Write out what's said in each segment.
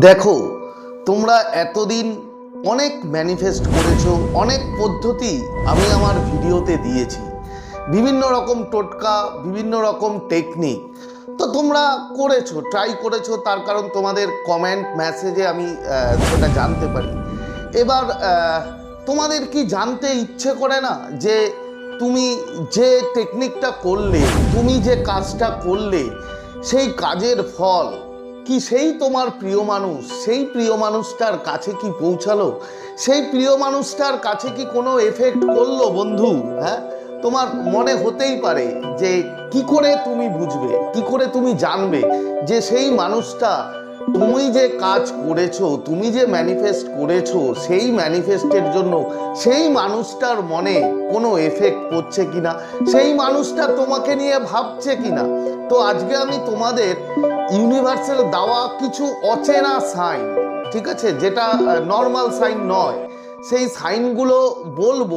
দেখো, তোমরা এতদিন অনেক ম্যানিফেস্ট করেছ, অনেক পদ্ধতি আমি আমার ভিডিওতে দিয়েছি। বিভিন্ন রকম টোটকা, বিভিন্ন রকম টেকনিক তো তোমরা করেছ ট্রাই করেছ, তার কারণ তোমাদের কমেন্ট মেসেজে আমি সেটা জানতে পারি। এবার তোমাদের কি জানতে ইচ্ছে করে না যে তুমি যে টেকনিকটা করলে, তুমি যে কাজটা করলে, সেই কাজের ফল কি সেই তোমার প্রিয় মানুষ? সেই প্রিয় মানুষটার কাছে কি পৌঁছালো? সেই প্রিয় মানুষটার কাছে কি কোনো এফেক্ট করল বন্ধু? হ্যাঁ? তোমার মনে হতেই পারে যে কি করে তুমি বুঝবে, কি করে তুমি জানবে যে সেই মানুষটা তুমি যে কাজ করেছ, তুমি যে ম্যানিফেস্ট করেছ, সেই ম্যানিফেস্টের জন্য সেই মানুষটার মনে কোনো এফেক্ট পড়ছে কিনা? সেই মানুষটা তোমাকে নিয়ে ভাবছে কিনা? তো আজকে আমি তোমাদের ইউনিভার্সের দেওয়া কিছু অচেনা সাইন ঠিক আছে? যেটা নর্মাল সাইন নয়। সেই সাইনগুলো বলব,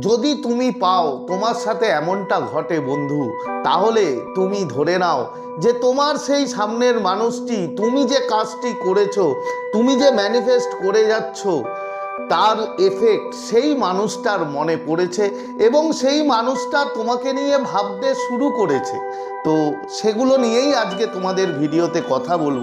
যদি তুমি পাও, তোমার সাথে এমনটা ঘটে, বন্ধু, তাহলে তুমি ধরে নাও যে তোমার সেই সামনের মানুষটি, তুমি যে কাজটি করেছ, তুমি যে ম্যানিফেস্ট করে যাচ্ছ তার এফেক্ট সেই মানুষটার মনে পড়েছে এবং সেই মানুষটা তোমাকে নিয়ে ভাবতে শুরু করেছে। তো সেগুলো নিয়েই আজকে তোমাদের ভিডিওতে কথা বলব।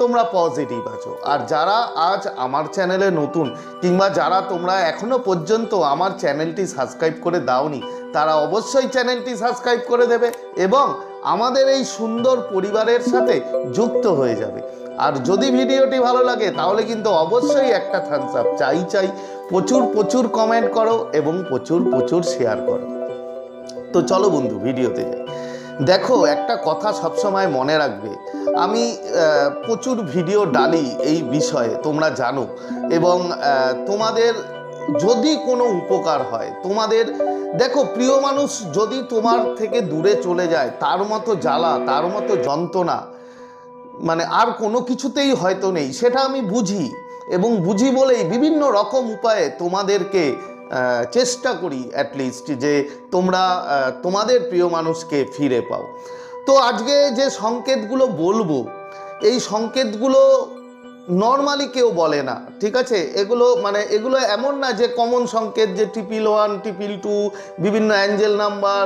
তোমরা পজিটিভ আছো। আর যারা আজ আমার চ্যানেলে নতুন, কিংবা যারা তোমরা এখনও পর্যন্ত আমার চ্যানেলটি সাবস্ক্রাইব করে দাওনি, তারা অবশ্যই চ্যানেলটি সাবস্ক্রাইব করে দেবে এবং আমাদের এই সুন্দর পরিবারের সাথে যুক্ত হয়ে যাবে। আর যদি ভিডিওটি ভালো লাগে, তাহলে কিন্তু অবশ্যই একটা থামস আপ চাই চাই, প্রচুর প্রচুর কমেন্ট করো এবং প্রচুর প্রচুর শেয়ার করো। তো চলো বন্ধু, ভিডিওতে যাই। দেখো, একটা কথা সবসময় মনে রাখবে। আমি প্রচুর ভিডিও ডালি এই বিষয়ে, তোমরা জানো। এবং তোমাদের যদি কোনো উপকার হয়, তোমাদের, দেখো, প্রিয় মানুষ যদি তোমার থেকে দূরে চলে যায়, তার মতো জ্বালা, তার মতো যন্ত্রণা মানে আর কোনো কিছুতেই হয়তো নেই, সেটা আমি বুঝি। এবং বুঝি বলেই বিভিন্ন রকম উপায়ে তোমাদেরকে চেষ্টা করি অ্যাটলিস্ট যে তোমরা তোমাদের প্রিয় মানুষকে ফিরে পাও। তো আজকে যে সংকেতগুলো বলব, এই সংকেতগুলো নর্মালি কেউ বলে না, ঠিক আছে? এগুলো মানে এগুলো এমন না যে কমন সংকেত যে টিপিল ওয়ান টিপিল টু বিভিন্ন অ্যাঞ্জেল নাম্বার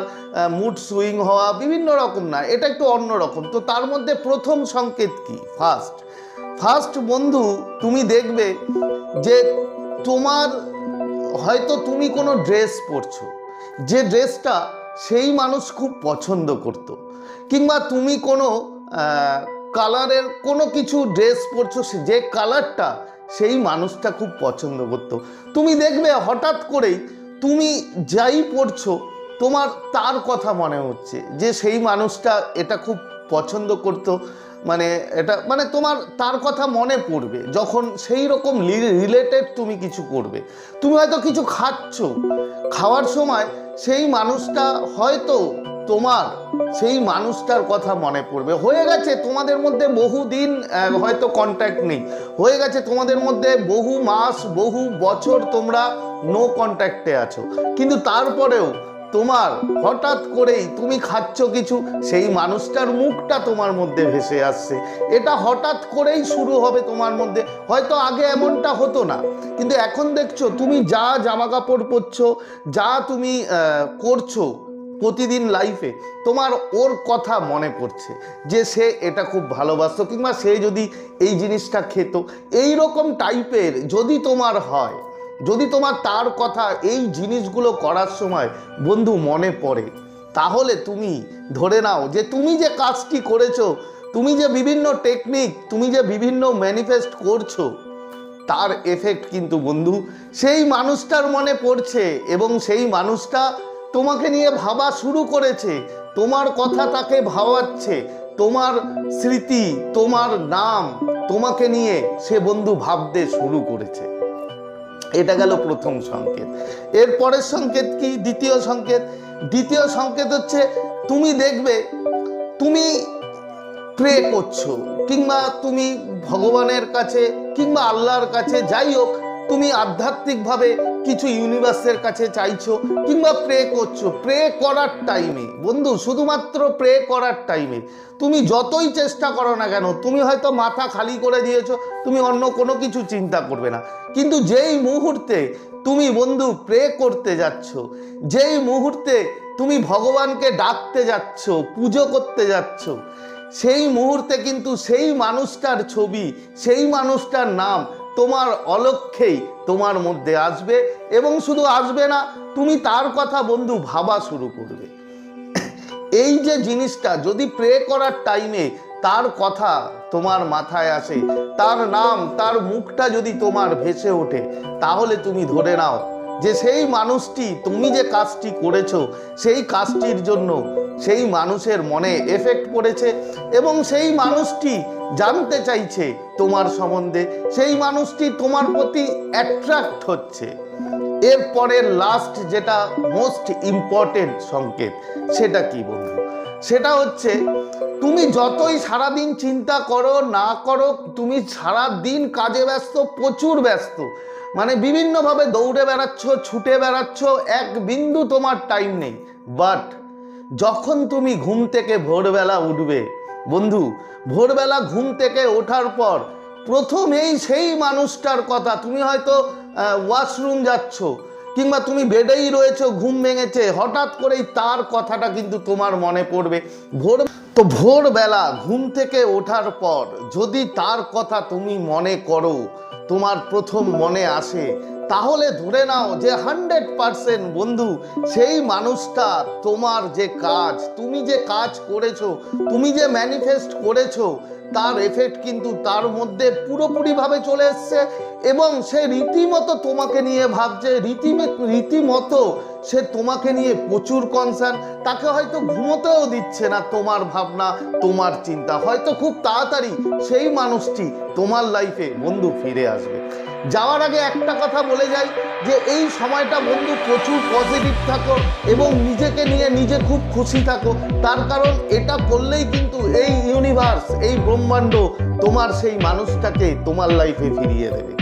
মুড সুইং হওয়া, বিভিন্ন রকম না, এটা একটু অন্য রকম। তো তার মধ্যে প্রথম সংকেত কি? ফার্স্ট ফার্স্ট বন্ধু, তুমি দেখবে যে তোমার হয়তো তুমি কোনো ড্রেস পরছো। যে ড্রেসটা সেই মানুষ খুব পছন্দ করতো। কিংবা তুমি কোনো কালারের কোনো কিছু ড্রেস পরছো যে কালারটা সেই মানুষটা খুব পছন্দ করতো। তুমি দেখবে হঠাৎ করেই তুমি যাই পড়ছো তোমার তার কথা মনে হচ্ছে যে সেই মানুষটা এটা খুব পছন্দ করতো। মানে এটা মানে তোমার, তার কথা মনে পড়বে। যখন সেই রকম রিলেটেড তুমি কিছু করবে। তুমি হয়তো কিছু খাচ্ছ। খাওয়ার সময় সেই মানুষটা হয়তো তোমার, সেই মানুষটার কথা মনে পড়বে। হয়ে গেছে, তোমাদের মধ্যে বহুদিন হয়তো কন্ট্যাক্ট নেই। হয়ে গেছে, তোমাদের মধ্যে বহু মাস, বহু বছর তোমরা নো কন্ট্যাক্টে আছো। কিন্তু তারপরেও তোমার হঠাৎ করেই তুমি খাচ্ছ কিছু, সেই মানুষটার মুখটা তোমার মধ্যে ভেসে আসছে। এটা হঠাৎ করেই শুরু হবে তোমার মধ্যে। হয়তো আগে এমনটা হতো না, কিন্তু এখন দেখছ তুমি যা জামা কাপড় পরছো, যা তুমি করছ প্রতিদিন লাইফে তোমার ওর কথা মনে পড়ছে যে সে এটা খুব ভালোবাসত, কিংবা সে যদি এই জিনিসটা খেত। এই রকম টাইপের যদি তোমার হয় যদি তোমার তার কথা এই জিনিসগুলো করার সময় বন্ধু মনে পড়ে, তাহলে তুমি ধরে নাও যে তুমি যে কাজটি করেছ, তুমি যে বিভিন্ন টেকনিক তুমি যে বিভিন্ন ম্যানিফেস্ট করছ, তার এফেক্ট কিন্তু বন্ধু সেই মানুষটার মনে পড়ছে এবং সেই মানুষটা তোমাকে নিয়ে ভাবা শুরু করেছে, তোমার কথা তাকে ভাবাচ্ছে, তোমার স্মৃতি, তোমার নাম তোমাকে নিয়ে সে বন্ধু ভাবতে শুরু করেছে। এটা গেল প্রথম সংকেত। এর পরের সংকেত কি? দ্বিতীয় সংকেত। দ্বিতীয় সংকেত হচ্ছে, তুমি দেখবে, তুমি প্রে করছ, কিংবা তুমি ভগবানের কাছে, কিংবা আল্লাহর কাছে, যাই হোক তুমি আধ্যাত্মিকভাবে কিছু ইউনিভার্সের কাছে চাইছো কিংবা প্রে করছ প্রে করার টাইমে বন্ধু, শুধুমাত্র প্রে করার টাইমে তুমি যতই চেষ্টা করো না কেন, তুমি হয়তো মাথা খালি করে দিয়েছ, তুমি অন্য কোনো কিছু চিন্তা করবে না। কিন্তু যেই মুহূর্তে তুমি বন্ধু প্রে করতে যাচ্ছ, যেই মুহূর্তে তুমি ভগবানকে ডাকতে যাচ্ছ, পুজো করতে যাচ্ছ, সেই মুহূর্তে কিন্তু সেই মানুষটার ছবি, সেই মানুষটার নাম তোমার অলক্ষেই তোমার মধ্যে আসবে এবং শুধু আসবে না, তুমি তার কথা বন্ধু ভাবা শুরু করবে। এই যে জিনিসটা, যদি প্রে করার টাইমে তার কথা তোমার মাথায় আসে, তার নাম, তার মুখটা যদি তোমার ভেসে ওঠে, তাহলে তুমি ধরে নাও যে সেই মানুষটি, তুমি যে কাজটি করেছ, সেই কাজটির জন্য সেই মানুষের মনে এফেক্ট পড়েছে এবং সেই মানুষটি জানতে চাইছে তোমার সম্বন্ধে, সেই মানুষটি তোমার প্রতি অ্যাট্রাক্ট হচ্ছে। এরপরের লাস্ট যেটা মোস্ট ইম্পর্টেন্ট সংকেত, সেটা কি বন্ধু? সেটা হচ্ছে তুমি যতই সারাদিন চিন্তা করো না করো, তুমি সারা দিন কাজে ব্যস্ত, প্রচুর ব্যস্ত। মানে বিভিন্নভাবে দৌড়ে বেড়াচ্ছ, ছুটে বেড়াচ্ছ, এক বিন্দু তোমার টাইম নেই। বাট যখন তুমি ঘুম থেকে ভোরবেলা উঠবে, বন্ধু, ভোরবেলা ঘুম থেকে ওঠার পর প্রথমেই সেই মানুষটার কথা, তুমি হয়তো ওয়াশরুম যাচ্ছ কিংবা তুমি বেডেই রয়েছো, ঘুম ভেঙেছে, হঠাৎ করেই তার কথাটা কিন্তু তোমার মনে পড়বে। ভোর, তো ভোরবেলা ঘুম থেকে ওঠার পর যদি তার কথা তুমি মনে করো, তোমার প্রথম মনে আসে তাহলে ধরে নাও যে হান্ড্রেড পারসেন্ট বন্ধু, সেই মানুষটা তোমার যে কাজ, তুমি যে কাজ করেছ, তুমি যে ম্যানিফেস্ট করেছ, তার এফেক্ট কিন্তু তার মধ্যে পুরোপুরিভাবে চলে এসছে এবং সে রীতিমতো তোমাকে নিয়ে ভাবছে, রীতিমে, রীতিমতো সে তোমাকে নিয়ে প্রচুর কনসার্ন তাকে হয়তো ঘুমোতেও দিচ্ছে না তোমার ভাবনা, তোমার চিন্তা। হয়তো খুব তাড়াতাড়ি সেই মানুষটি তোমার লাইফে বন্ধু ফিরে আসবে। যাওয়ার আগে একটা কথা বলে যাই যে এই সময়টা বন্ধু প্রচুর পজিটিভ থাকো এবং নিজেকে নিয়ে নিজে খুব খুশি থাকো। তার কারণ এটা করলেই কিন্তু এই ইউনিভার্স এই ব্রহ্মাণ্ড তোমার সেই মানুষটাকে তোমার লাইফে ফিরিয়ে দেবে।